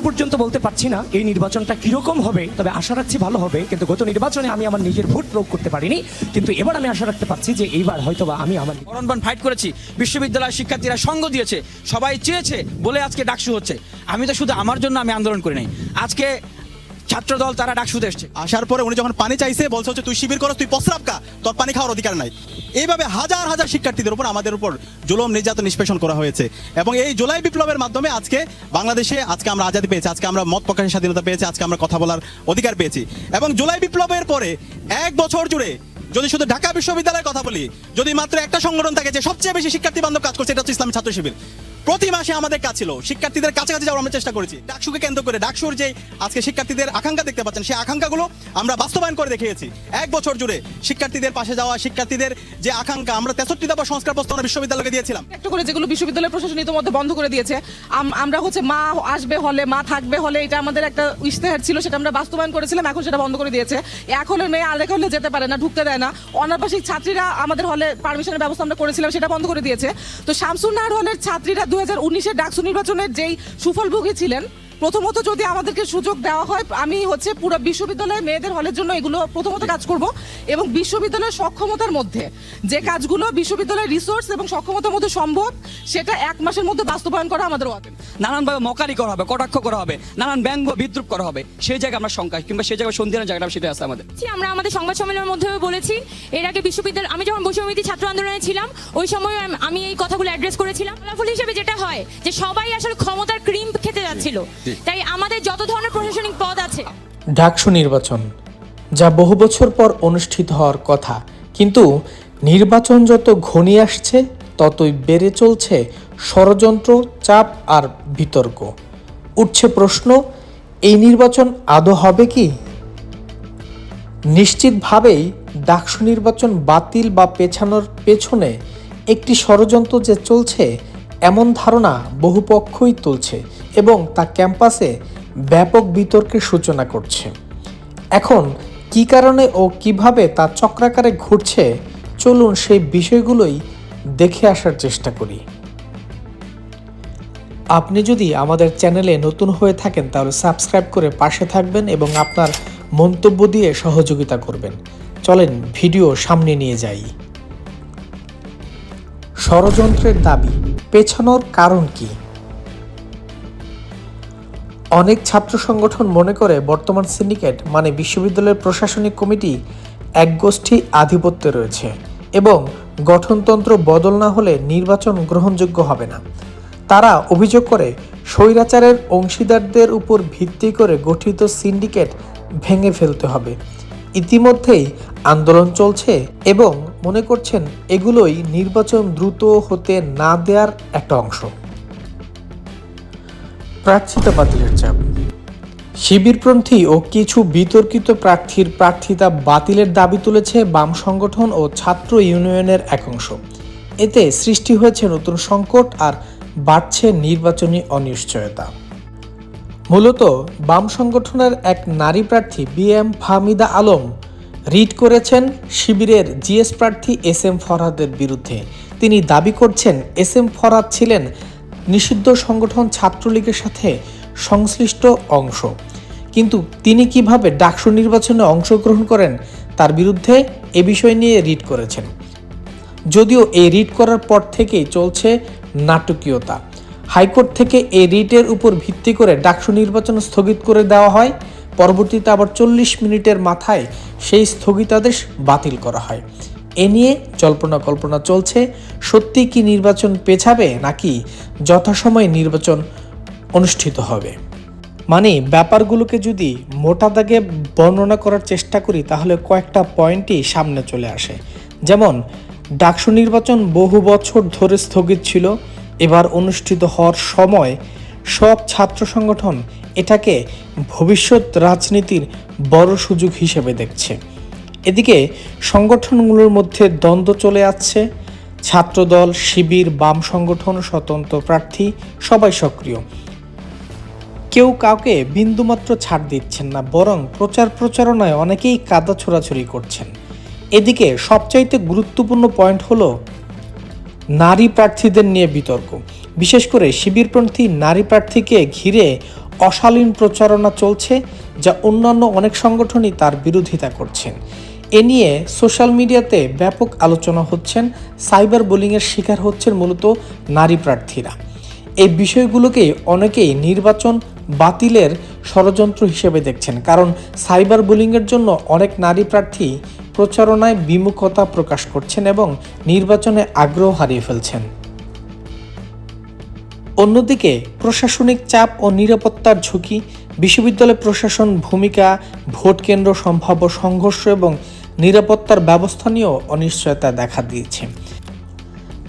এখনও পর্যন্ত বলতে পারছি না এই নির্বাচনটা কীরকম হবে তবে আশা রাখছি ভালো হবে। কিন্তু গত নির্বাচনে আমি আমার নিজের ভোট প্রয়োগ করতে পারিনি। কিন্তু এবার আমি আশা রাখতে পারছি যে এইবার হয়তোবা আমি আমার মরণবান ফাইট করেছি। বিশ্ববিদ্যালয়ের শিক্ষার্থীরা সঙ্গ দিয়েছে। সবাই চেয়েছে বলে আজকে ডাকসু হচ্ছে। আমি তো শুধু আমার জন্য আমি আন্দোলন করি নাই। আজকে ছাত্র দল তারা ডাকসুতে এসছে। আসার পরে উনি যখন পানি চাইছে বলছে হচ্ছে তুই শিবির করস তুই প্রস্রাব কা তোর পানি খাওয়ার অধিকার নাই। এইভাবে হাজার হাজার শিক্ষার্থীদের উপর আমাদের উপর জুলম, নির্যাতন, নিষ্পেষণ করা হয়েছে। এবং এই জুলাই বিপ্লবের মাধ্যমে আজকে বাংলাদেশে আজকে আমরা আজাদি পেয়েছি, আজকে আমরা মত প্রকাশের স্বাধীনতা পেয়েছি, আজকে আমরা কথা বলার অধিকার পেয়েছি। এবং জুলাই বিপ্লবের পরে এক বছর জুড়ে যদি শুধু ঢাকা বিশ্ববিদ্যালয়ের কথা বলি, যদি মাত্র একটা সংগঠন থাকে যে সবচেয়ে বেশি শিক্ষার্থী বান্ধব কাজ করছে, এটা হচ্ছে ইসলামী ছাত্র শিবির। প্রতি মাসে আমাদের কাজ ছিল। শিক্ষার্থীদের কাছাকাছি যাওয়ার আমরা চেষ্টা করেছি। ডাকসুকে কেন্দ্র করে ডাকসুর যে আজকে শিক্ষার্থীদের আকাঙ্ক্ষা দেখতে পাচ্ছেন সেই আকাঙ্ক্ষাগুলো আমরা বাস্তবায়ন করে দেখিয়েছি। এক বছর জুড়ে শিক্ষার্থীদের পাশে যাওয়া, শিক্ষার্থীদের যে আকাঙ্ক্ষা, আমরা তেষট্টি দফা সংস্কার প্রস্তাবনা বিশ্ববিদ্যালয়কে দিয়েছিলাম। একটা করে যেগুলো বিশ্ববিদ্যালয় প্রশাসন ইতিমধ্যে বন্ধ করে দিয়েছে আমরা হচ্ছে মা আসবে হলে, মা থাকবে হলে, এটা আমাদের একটা ইশতেহার ছিল, সেটা আমরা বাস্তবায়ন করেছিলাম, এখন সেটা বন্ধ করে দিয়েছে। হলের মেয়ে আরেক হলে যেতে পারে না, ঢুকতে দেয় না। অনাবাসিক ছাত্রীরা আমাদের হলে পারমিশনের ব্যবস্থা আমরা করেছিলাম, সেটা বন্ধ করে দিয়েছে। তো শামসুন্নাহার হলের ছাত্রীরা দু হাজার উনিশের ডাকসু নির্বাচনের যেই সুফলভোগী ছিলেন প্রথমত যদি আমাদেরকে সুযোগ দেওয়া হয় আমি হচ্ছে পুরো বিশ্ববিদ্যালয়ে মেয়েদের হলের জন্য এগুলো প্রথমত কাজ করব এবং বিশ্ববিদ্যালয়ের সক্ষমতার মধ্যে যে কাজগুলো বিশ্ববিদ্যালয়ের রিসোর্স এবং সক্ষমতার মধ্যে সম্ভব সেটা এক মাসের মধ্যে বাস্তবায়ন করা আমাদের নানানভাবে মকারি করা হবে কটাক্ষ করা হবে নানান ব্যঙ্গ বিদ্রুপ করা হবে সেই জায়গায় আমরা শঙ্কা কিংবা সেই জায়গায় সন্ধিহানের জায়গাটা সেটা আছে আমাদের। আমরা আমাদের সংবাদ সম্মেলনের মধ্যে বলেছি এর আগে বিশ্ববিদ্যালয় আমি যখন বৈষম্যবিধি ছাত্র আন্দোলনে ছিলাম ওই সময় আমি এই কথাগুলো অ্যাড্রেস করেছিলাম। ফলাফল হিসেবে যেটা হয় যে সবাই আসলে ক্ষমতার ক্রিম খেতে যাচ্ছিল। তাই আমাদের যত ধরনের প্রশাসনিক পদ আছে। ডাকসু নির্বাচন যা বহু বছর পর অনুষ্ঠিত হওয়ার কথা কিন্তু নির্বাচন যত ঘনিয়ে আসছে ততই বেড়ে চলছে ষড়যন্ত্র চাপ আর বিতর্ক। উঠছে প্রশ্ন এই নির্বাচন আদৌ হবে কি? নিশ্চিতভাবেই ডাকসু নির্বাচন বাতিল বা পেছানোর পেছনে একটি ষড়যন্ত্র যে চলছে এমন ধারণা বহু পক্ষই তুলছে। এবং তা ক্যাম্পাসে ব্যাপক বিতর্কের সূচনা করছে। এখন, কি কারণে ও কীভাবে তা চক্রাকারে ঘুরছে, চলুন সেই বিষয়গুলোই দেখে আসার চেষ্টা করি। আপনি যদি আমাদের চ্যানেলে নতুন হয়ে থাকেন, তাহলে সাবস্ক্রাইব করে পাশে থাকবেন এবং আপনার মন্তব্য দিয়ে সহযোগিতা করবেন। চলেন, ভিডিও সামনে নিয়ে যাই। ষড়যন্ত্রের দাবি, পেছানোর কারণ কি? অনেক ছাত্র সংগঠন মনে করে বর্তমান সিন্ডিকেট মানে বিশ্ববিদ্যালয়ের প্রশাসনিক কমিটি একগোষ্ঠী আধিপত্যে রয়েছে এবং গঠনতন্ত্র বদল না হলে নির্বাচন গ্রহণযোগ্য হবে না। তারা অভিযোগ করে, স্বৈরাচারের অংশীদারদের উপর ভিত্তি করে গঠিত সিন্ডিকেট ভেঙে ফেলতে হবে। ইতিমধ্যেই আন্দোলন চলছে এবং মনে করছেন এগুলোই নির্বাচন দ্রুত হতে না দেওয়ার একটা অংশ। প্রার্থিতা বাতিলের চাপ। শিবিরপন্থী ও কিছু বিতর্কিত প্রার্থীর প্রার্থিতা বাতিলের দাবি তুলেছে বাম সংগঠন ও ছাত্র ইউনিয়নের একাংশ এতে সৃষ্টি হয়েছে নতুন সংকট আর বাড়ছে নির্বাচনী অনিশ্চয়তা। মূলত বাম সংগঠনের এক নারী প্রার্থী B M Fahmida Alam writ করেছেন শিবিরের জিএস প্রার্থী এস এম ফরহাদের বিরুদ্ধে। তিনি দাবি করছেন এস এম ফরহাদ ছিলেন নিষিদ্ধ সংগঠন ছাত্রলীগের সাথে সংশ্লিষ্ট অংশ। কিন্তু তিনি কীভাবে ডাকসু নির্বাচনে অংশগ্রহণ করেন, তার বিরুদ্ধে এ বিষয় নিয়ে রিট করেছেন। যদিও এই রিট করার পর থেকেই চলছে নাটকীয়তা। হাইকোর্ট থেকে এই রিটের উপর ভিত্তি করে ডাকসু নির্বাচন স্থগিত করে দেওয়া হয়। পরবর্তীতে আবার চল্লিশ মিনিটের মাথায় সেই স্থগিতাদেশ বাতিল করা হয়। এ নিয়ে জল্পনা কল্পনা চলছে। সত্যি কি নির্বাচন পেছাবে নাকি যথাসময়ে নির্বাচন অনুষ্ঠিত হবে? মানে ব্যাপারগুলোকে যদি মোটা দাগে বর্ণনা করার চেষ্টা করি, তাহলে কয়েকটা পয়েন্টই সামনে চলে আসে। যেমন, ডাকসু নির্বাচন বহু বছর ধরে স্থগিত ছিল। এবার অনুষ্ঠিত হওয়ার সময় সব ছাত্র সংগঠন এটাকে ভবিষ্যৎ রাজনীতির বড় সুযোগ হিসেবে দেখছে। এদিকে সংগঠনগুলোর মধ্যে দ্বন্দ্ব চলে আসছে। ছাত্রদল, শিবির, বাম সংগঠন, স্বতন্ত্র প্রার্থী, সবাই সক্রিয়। কেউ কাউকে বিন্দুমাত্র ছাড় দিচ্ছেন না, বরং প্রচার প্রচারণায় অনেকেই কাদা ছোড়াছড়ি করছেন। এদিকে সবচাইতে গুরুত্বপূর্ণ পয়েন্ট হলো নারী প্রার্থীদের নিয়ে বিতর্ক। বিশেষ করে শিবিরপন্থী নারী প্রার্থীকে ঘিরে অশালীন প্রচারণা চলছে। যা অন্যান্য অনেক সংগঠনই তার বিরোধিতা করছেন। এ নিয়ে সোশ্যাল মিডিয়াতে ব্যাপক আলোচনা হচ্ছেন। সাইবার বোলিংয়ের শিকার হচ্ছেন মূলত নারী প্রার্থীরা। এই বিষয়গুলোকে অনেকেই নির্বাচন বাতিলের ষড়যন্ত্র হিসেবে দেখছেন। কারণ সাইবার বুলিংয়ের জন্য অনেক নারী প্রার্থী প্রচারণায় বিমুখতা প্রকাশ করছেন এবং নির্বাচনে আগ্রহ হারিয়ে ফেলছেন। অন্যদিকে প্রশাসনিক চাপ ও নিরাপত্তার ঝুঁকি বিশ্ববিদ্যালয় প্রশাসন ভূমিকা, ভোট কেন্দ্র, সম্ভাব্য সংঘর্ষ এবং নিরাপত্তার ব্যবস্থা নিয়েও অনিশ্চয়তা দেখা দিয়েছে।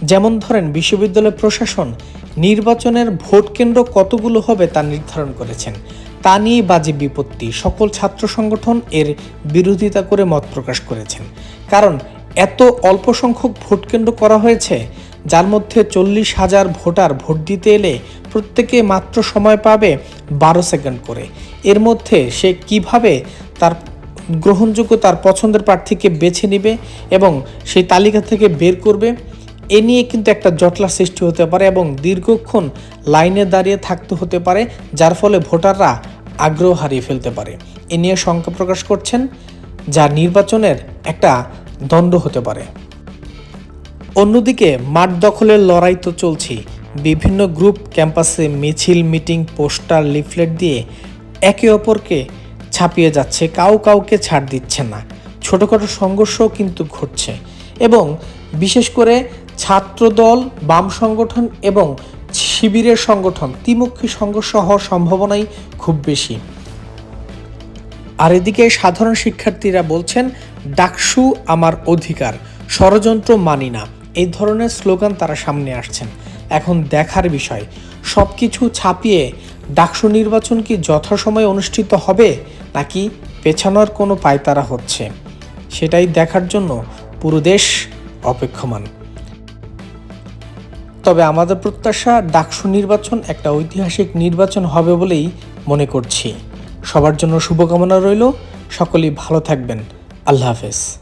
যেমন ধরেন, বিশ্ববিদ্যালয় প্রশাসন নির্বাচনের ভোট কেন্দ্র কতগুলো হবে তা নির্ধারণ করেছেন। তা নিয়ে বাজে বিপত্তি। সকল ছাত্র সংগঠন এর বিরোধিতা করে মত প্রকাশ করেছেন। কারণ, এত অল্প সংখ্যক ভোট কেন্দ্র করা হয়েছে যার মধ্যে চল্লিশ হাজার ভোটার ভোট দিতে এলে প্রত্যেকে মাত্র সময় পাবে বারো সেকেন্ড করে। এর মধ্যে সে কীভাবে তার গ্রহণযোগ্য তার পছন্দের প্রার্থীকে বেছে নেবে এবং সেই তালিকা থেকে বের করবে, এ নিয়ে কিন্তু একটা জটলা সৃষ্টি হতে পারে এবং দীর্ঘক্ষণ লাইনে দাঁড়িয়ে থাকতে হতে পারে, যার ফলে ভোটাররা আগ্রহ হারিয়ে ফেলতে পারে। এ নিয়ে শঙ্কা প্রকাশ করছেন, যা নির্বাচনের একটা দ্বন্দ্ব হতে পারে। অন্যদিকে মাঠ দখলের লড়াই তো চলছেই। বিভিন্ন গ্রুপ ক্যাম্পাসে মিছিল, মিটিং, পোস্টার, লিফলেট দিয়ে একে অপরকে ছাপিয়ে যাচ্ছে, কাউ কাউকে ছাড় দিচ্ছে না। ছোটোখাটো সংঘর্ষও কিন্তু ঘটছে এবং বিশেষ করে ছাত্রদল, বাম সংগঠন এবং শিবিরের সংগঠন ত্রিমুখী সংঘর্ষ হওয়ার সম্ভাবনাই খুব বেশি। আর এদিকে সাধারণ শিক্ষার্থীরা বলছেন, ডাকসু আমার অধিকার, ষড়যন্ত্র মানি না। এই ধরনের স্লোগান তারা সামনে আসছেন। এখন দেখার বিষয় সব কিছু ছাপিয়ে ডাকসু নির্বাচন কি যথাসময়ে অনুষ্ঠিত হবে, নাকি পেছানোর কোনো পায়তারা হচ্ছে? সেটাই দেখার জন্য পুরো দেশ অপেক্ষমান। তবে আমাদের প্রত্যাশা, ডাকসু নির্বাচন একটা ঐতিহাসিক নির্বাচন হবে বলেই মনে করছি। সবার জন্য শুভকামনা রইল। সকলেই ভালো থাকবেন। আল্লাহ হাফেজ।